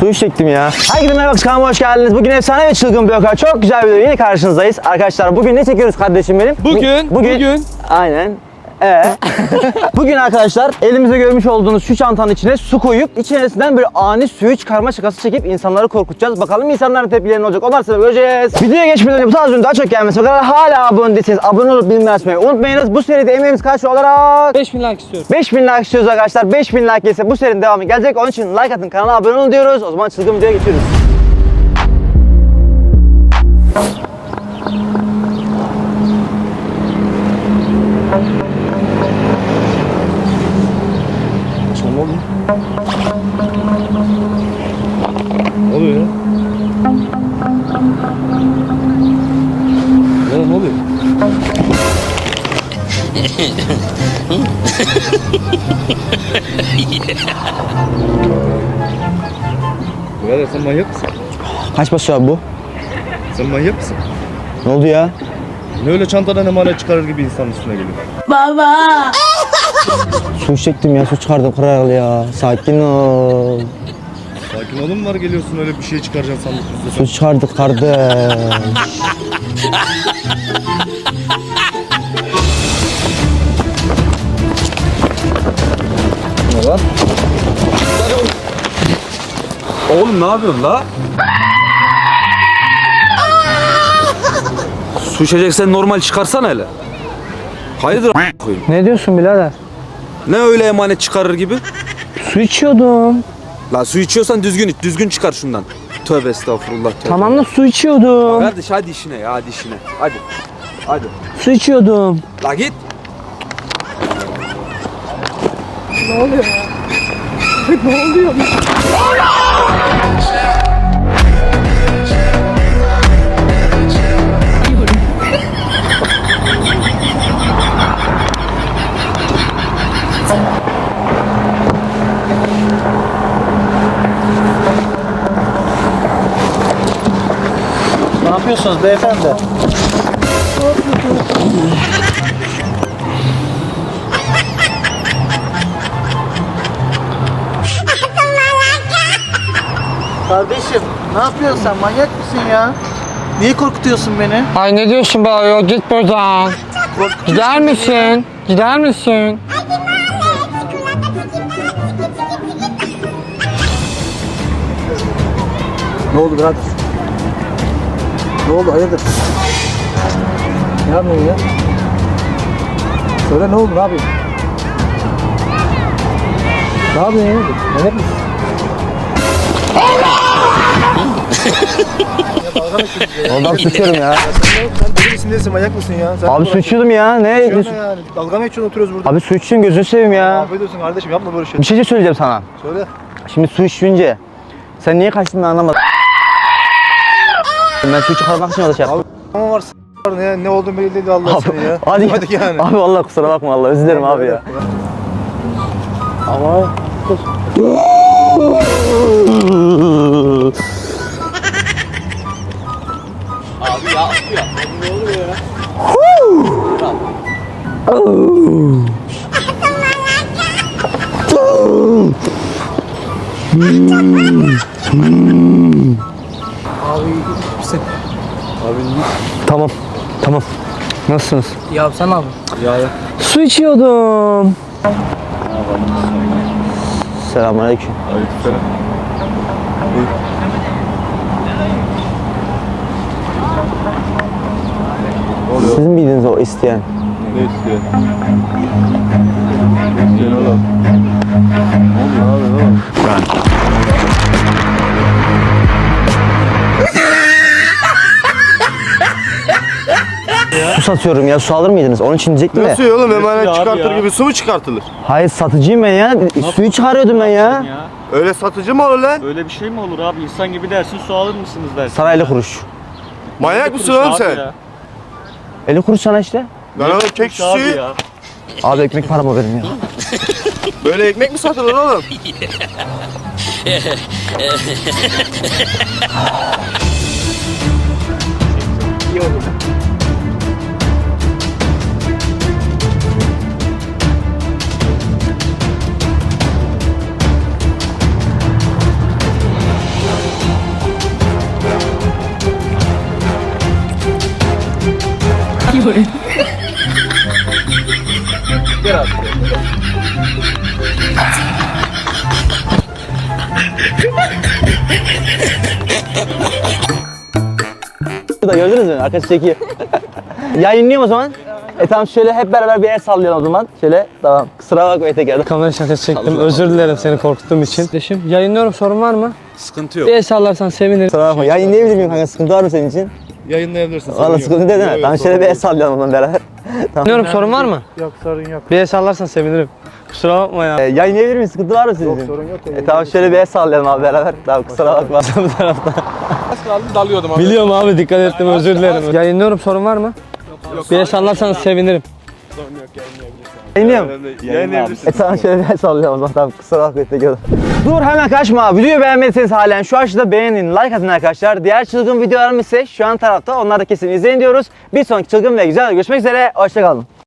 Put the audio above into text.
Su çektim ya. Herkese merhaba kanalıma hoş geldiniz. Bugün efsane ve çılgın bir okar. Çok güzel bir video yine karşınızdayız. Arkadaşlar bugün ne çekiyoruz kardeşim benim? Bu- Bugün, bugün. Aynen. Ee, bugün arkadaşlar elimizde görmüş olduğunuz şu çantanın içine su koyup içerisinden böyle ani suyu çıkarma şakası çekip insanları korkutacağız. Bakalım insanların tepkileri ne olacak onları size göreceğiz. Videoya geçmeden önce bu tarz daha çok gelmesi ve hala abone değilseniz abone olup bildirim açmayı unutmayınız. Bu seride emeğimiz kaç olarak 5000 like istiyorum. 5000 like istiyoruz arkadaşlar. 5000 like gelirse bu serinin devamı gelecek. Onun için like atın, kanala abone olun diyoruz. O zaman çılgın videoya geçiyoruz. Ne oluyor ya? Ne, ne oluyor? Birader sen manyak mısın? Kaç basıyor abi bu? Sen manyak mısın? Ne oldu ya? Ne öyle çantadan emanet çıkarır gibi insanın üstüne geliyor? Su çektim ya, su çıkardım kral ya. Sakin ol. Sakin olun var geliyorsun öyle bir şey çıkaracaksın sandık üstüne. Su çıkardık kardeş. Ne lan? Oğlum ne yapıyorsun la? Su içeceksen normal çıkarsana hele. Hayırdır a- koyayım? ne diyorsun birader? Ne öyle emanet çıkarır gibi? Su içiyordum. La su içiyorsan düzgün iç, düzgün çıkar şundan. Tövbe estağfurullah. Tövbe. Tamam da su içiyordum. Kardeş hadi işine ya hadi işine. Hadi. Hadi. Su içiyordum. La git. Ne yapıyorsunuz beyefendi? Kardeşim ne yapıyorsun sen manyak mısın ya? Niye korkutuyorsun beni? Ay ne diyorsun be ayol git buradan. Gider misin? Gider misin? Ne oldu birader? Ne oldu hayırdır? Ne yapıyorsun ya? Söyle ne oldu ne yapıyorsun? Ne yapıyorsun ya? Manyak mısın? Oradan su içiyorum ya. Sen deli misin değilsin manyak mısın ya? Sen Abi su içiyordum ya. Ne? Ne ne yani? Dalga mı geçiyorsun oturuyoruz burada? Abi su için gözünü seveyim ya. Afiyet olsun kardeşim yapma böyle şey. Bir şey söyleyeceğim sana. Söyle. Şimdi su içince sen niye kaçtın ben anlamadım. Ben su çıkarmak için şey yaptım. Ama var s- var ne, ne olduğunu belli değil Allah seni ya. Hadi, Hadi yani. Abi vallahi kusura bakma Allah özür dilerim abi ya. Ama Tamam. Tamam. Nasılsınız? Ya sen abi. Su içiyordum. Selamünaleyküm. Aleykümselam. Siz miydiniz o isteyen? Ne istiyor? Ne istiyor oğlum? Ne oluyor abi oğlum? Su satıyorum ya su alır mıydınız? Onun için diyecektim de. Nasıl ya oğlum emanet çıkartır gibi su mu çıkartılır? Hayır satıcıyım ben ya. Suyu çıkarıyordum ben ya. Öyle satıcı mı olur lan? Öyle bir şey mi olur abi? İnsan gibi dersin su alır mısınız dersin. Sana 50 kuruş. Manyak mısın oğlum abi sen? ya. 50 kuruş sana işte. Lan oğlum tek Kuruş abi suyu. ya. Abi ekmek paramı verin ya. Böyle ekmek mi satılır oğlum? Burada gördünüz mü? Arkası çekiyor. Yayınlayayım o zaman. E tamam şöyle hep beraber bir el sallayalım o zaman. Şöyle tamam. Kusura bakma tekrardan. Kamera şakası çektim. Özür dilerim seni korkuttuğum için. Kardeşim yayınlıyorum sorun var mı? Sıkıntı yok. Bir el sallarsan sevinirim. Kusura bakma. Yayınlayabilir miyim kanka? Sıkıntı var mı senin için? Yayınlayabilirsin. Valla sıkıntı değil mi? Tamam şöyle bir el sallayalım ondan beraber. Yayınlıyorum sorun var mı? Yok sorun yok. Bir el sallarsan sevinirim. Kusura bakma ya. E, yayınlayabilir miyim? Sıkıntı var mı sizin için? sorun yok. E tamam şöyle bir el sallayalım abi beraber. Tamam kusura bakma. Bu tarafta. Biliyorum abi dikkat ettim özür dilerim. Yayınlıyorum sorun var mı? Bir el sallarsanız sevinirim. Yayınlıyor mu? Yayınlayabilirsin. E tamam şöyle sallayalım o zaman. Tamam kusura bakma tekrardan. Dur hemen kaçma. Videoyu beğenmediyseniz halen şu aşağıda beğenin, like atın arkadaşlar. Diğer çılgın videolarım ise şu an tarafta. Onları da kesin izleyin diyoruz. Bir sonraki çılgın ve güzel görüşmek üzere. Hoşçakalın.